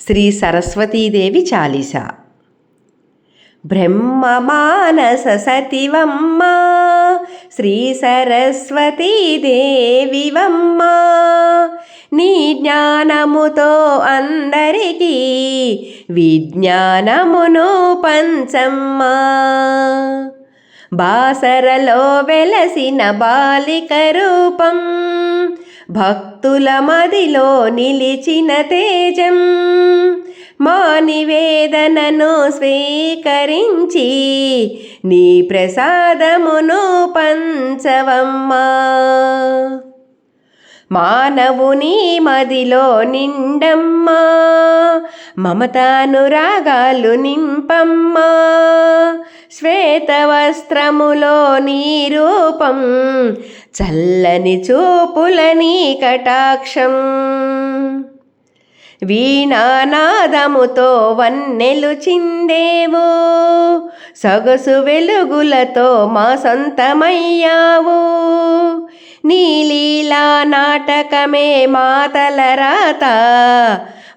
శ్రీ సరస్వతీదేవి చాలీస. బ్రహ్మమానస సతివమ్మ శ్రీ సరస్వతీదేవివమ్మ నీ జ్ఞానముతో అందరికీ విజ్ఞానమును పంచమ్మ. బాసరలో వెలసిన బాలిక రూపం భక్తుల మదిలో నిలిచిన తేజం మా నివేదనను స్వీకరించి నీ ప్రసాదమును పంచవమ్మా. మానవుని మదిలో నిండమ్మా మమతానురాగాలు నింపమ్మా. శ్వే వస్త్రములో నీ రూపం చల్లని చూపులని కటాక్షం. వీణానాదముతో వన్నెలు చిందేవు సొగసు వెలుగులతో మా సొంతమయ్యావు. నీలీలా నాటకమే మాతల రాత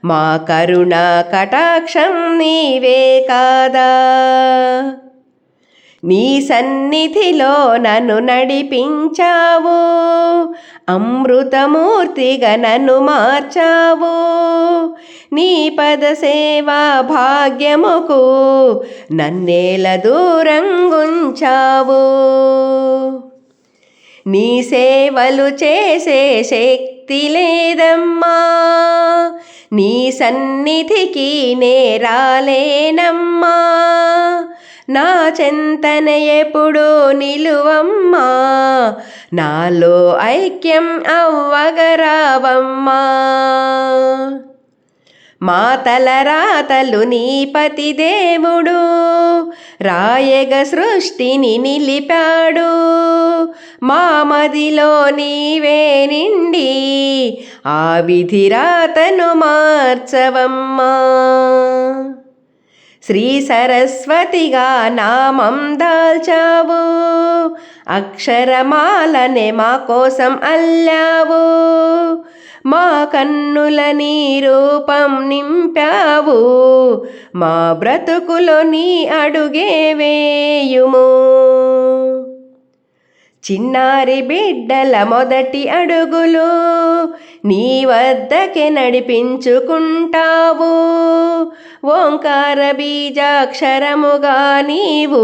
మా కరుణ కటాక్షం నీవే కాదా. నీ సన్నిధిలో నన్ను నడిపించావు. అమృతమూర్తిగా నన్ను మార్చావు. నీ పద సేవా భాగ్యముకు నన్నేల దూరంగుంచావు నీ సేవలు చేసే శక్తి లేదమ్మా. నీ సన్నిధికి నేరాలేనమ్మా. నా చింతన ఎప్పుడు నిలువమ్మా? నాలో ఐక్యం అవ్వగరావమ్మా? మాతల రాతలు నీపతి దేవుడు రాయగ సృష్టిని నిలిపాడు. మా మదిలో నీవే నిండి ఆ విధి రాతను మార్చవమ్మా. శ్రీ సరస్వతిగా నామం దాల్చావు. అక్షరమాలనే మా కోసం అల్లావు. మా కన్నుల నీ రూపం నింపావు. మా బ్రతుకులో నీ అడుగే వేయుము. చిన్నారి బిడ్డల మొదటి అడుగులు నీ వద్దకే నడిపించుకుంటావు. ఓంకార బీజాక్షరముగా నీవు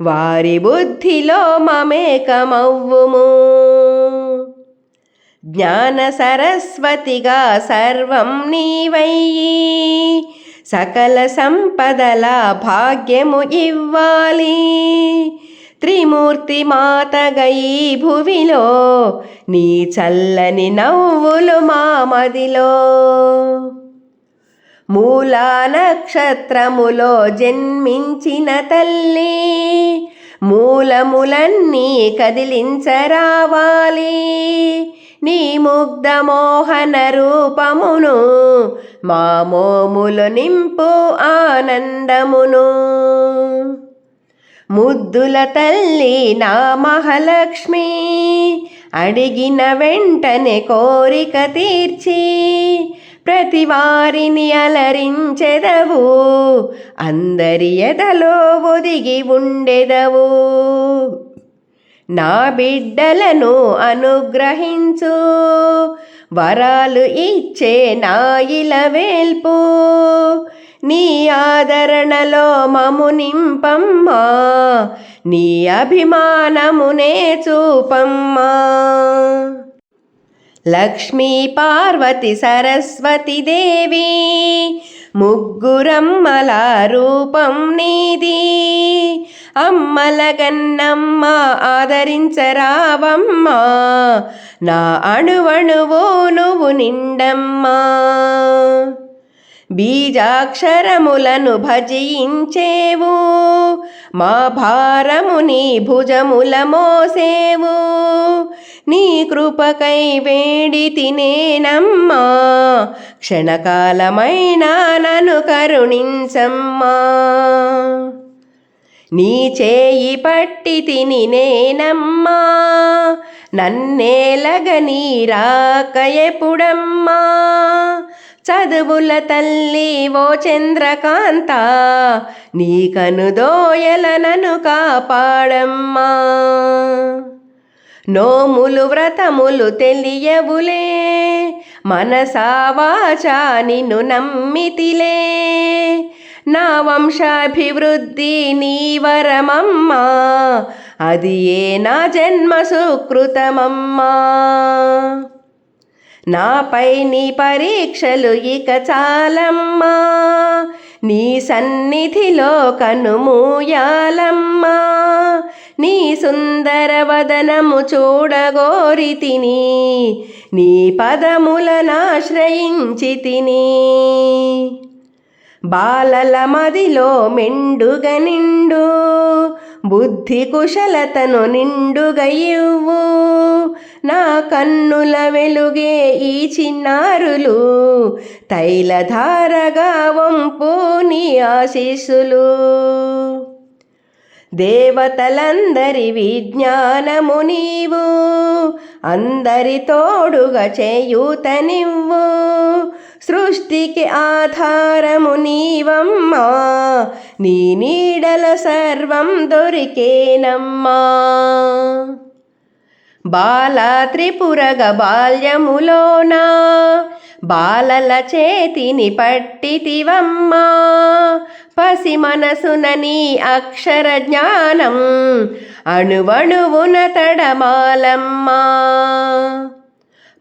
వారి బుద్ధిలో మమేకమవ్వుము. జ్ఞాన సరస్వతిగా సర్వం నీవయ్యి సకల సంపదల భాగ్యము ఇవ్వాలి. త్రిమూర్తి మాతగయి భువిలో నీ చల్లని నవ్వులు మా మదిలో. మూలా నక్షత్రములో జన్మించిన తల్లి. మూలములన్నీ కదిలించరావాలి. నీ ముగ్ధ మోహన రూపమును మా మోములు నింపు ఆనందమును. ముద్దుల తల్లి నా మహాలక్ష్మి అడిగిన వెంటనే కోరిక తీర్చి ప్రతి వారిని అలరించెదవు. అందరి ఎదలో ఒదిగి ఉండెదవు. నా బిడ్డలను అనుగ్రహించు. వరాలు ఇచ్చే నా ఇలవేల్పు నీ ఆదరణలో మము నింపమ్మా. నీ అభిమానమునే చూపమ్మా. లక్ష్మీ పార్వతి సరస్వతి దేవి ముగ్గురమ్మల రూపం నీది. అమ్మల గన్నమ్మ ఆదరించరావమ్మా నా అణువణువు నువ్వు నిండమ్మా. బీజాక్షరములను భజించేవు. మా భారముని భుజముల మోసేవు. నీ కృపకై వేడి తినేనమ్మా. క్షణకాలమైనా నను కరుణించమ్మా. నీ చేయి పట్టి తిని నేనమ్మా నన్నేలగ నీ రాకయపుడమ్మా చదువుల తల్లి ఓ చంద్రకాంత నీ కనుదోయలనను కాపాడమ్మా. నోములు వ్రతములు తెలియవులే మనసావాచా నిన్ను నమ్మితిలే. నా వంశాభివృద్ధి నీ వరమమ్మా అది ఏ నా జన్మ సుకృతమమ్మా. నాపై నీ పరీక్షలు ఇక చాలమ్మా. నీ సన్నిధిలో కనుమూయాలమ్మా నీ సుందర వదనము చూడగోరి తిని నీ పదములనాశ్రయించి తిని. బాలల మదిలో మెండుగ నిండు బుద్ధి కుశలతను నిండుగా ఇవ్వు. నా కన్నుల వెలుగే ఈ చిన్నారులు తైలధారగా వంపు నీ ఆశీస్సులు. దేవతలందరి విజ్ఞానము నీవు అందరి తోడుగా చేయూతనివ్వు. సృష్టికి ఆధారము నీవమ్మా నీ నీడల సర్వం దొరికేనమ్మా. బాల త్రిపురగ బాల్యములోన? బాలల చేతిని పట్టితివమ్మా. పసి మనసున నీ అక్షర జ్ఞానం అణువణువున తడమాలమ్మా.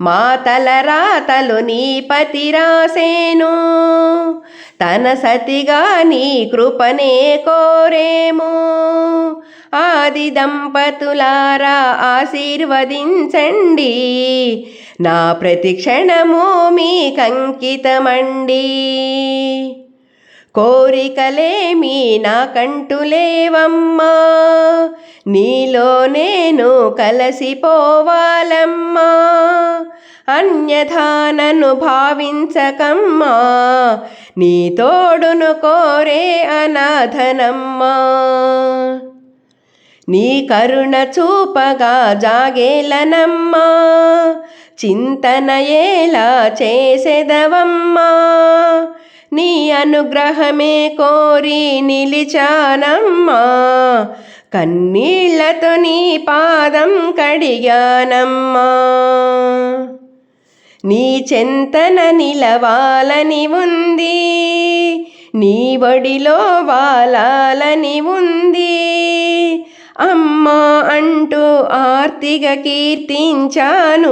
మాతల రాతలు నీ పతి రాసేను. తన సతిగా నీ కృపనే కోరేము. ఆది దంపతులారా ఆశీర్వదించండి. నా ప్రతి క్షణము మీ కంకితమండి కోరికలేమి నాకంటులేవమ్మా నీలో నేను కలసిపోవాలమ్మా. అన్యథానను భావించకమ్మా. నీ తోడును కోరే అనాథనమ్మా. నీ కరుణ చూపగా జాగేలనమ్మా. చింతన ఎలా చేసెదవమ్మా. నీ అనుగ్రహమే కోరి నిలిచానమ్మా. కన్నీళ్ళతో నీ పాదం కడిగానమ్మా. నీ చెంతన నిలవాలని ఉంది. నీ వడిలో వాలాలని ఉంది. అమ్మా అంటూ ఆర్తిగా కీర్తించాను.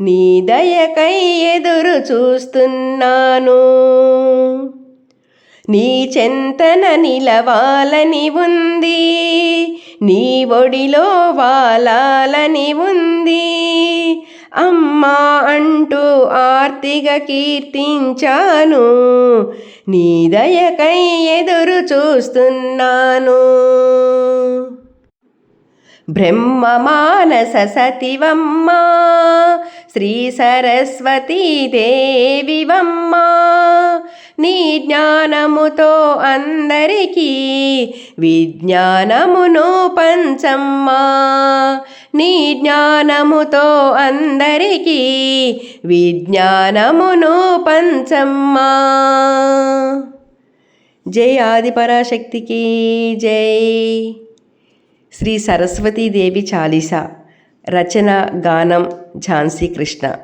నీ దయకై ఎదురు చూస్తున్నాను. నీ చెంతన నిలవాలని ఉంది. నీ ఒడిలో వాలాలని ఉంది. అమ్మా అంటూ ఆర్తిగా కీర్తించాను. నీదయకై ఎదురు చూస్తున్నాను. బ్రహ్మ మానస సతివమ్మా శ్రీ సరస్వతీ దేవివమ్మ నీ జ్ఞానముతో అందరికీ విజ్ఞానమును పంచమ్మా. నీ జ్ఞానముతో అందరికీ విజ్ఞానమును పంచమ్మా. జై ఆదిపరాశక్తికి జై. శ్రీ సరస్వతీదేవి చాలీసా రచన గానం ఝాన్సీ కృష్ణ.